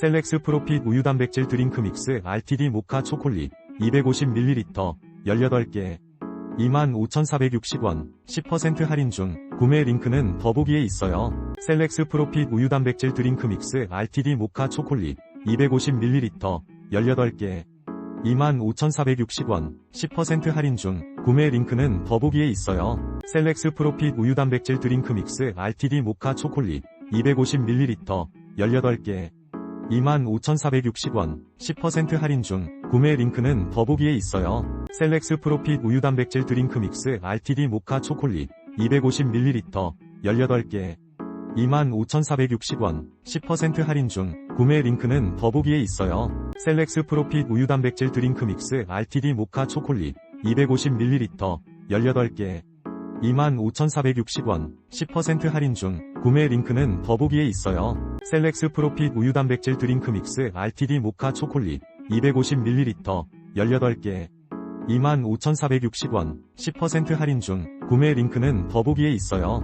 셀렉스 프로핏 우유 단백질 드링크 믹스 RTD 모카 초콜릿 250ml 18개 25,460원 10% 할인 중 구매 링크는 더보기에 있어요. 셀렉스 프로핏 우유 단백질 드링크 믹스 RTD 모카 초콜릿 250ml 18개 25,460원 10% 할인 중 구매 링크는 더보기에 있어요. 셀렉스 프로핏 우유 단백질 드링크 믹스 RTD 모카 초콜릿 250ml 18개 25,460원 10% 할인 중 구매 링크는 더보기에 있어요. 셀렉스 프로핏 우유 단백질 드링크 믹스 RTD 모카 초콜릿 250ml 18개 25,460원 10% 할인 중 구매 링크는 더보기에 있어요. 셀렉스 프로핏 우유 단백질 드링크 믹스 RTD 모카 초콜릿 250ml 18개 25,460원 10% 할인 중 구매 링크는 더보기에 있어요. 셀렉스 프로핏 우유 단백질 드링크 믹스 RTD 모카 초콜릿 250ml 18개 25,460원 10% 할인 중 구매 링크는 더보기에 있어요.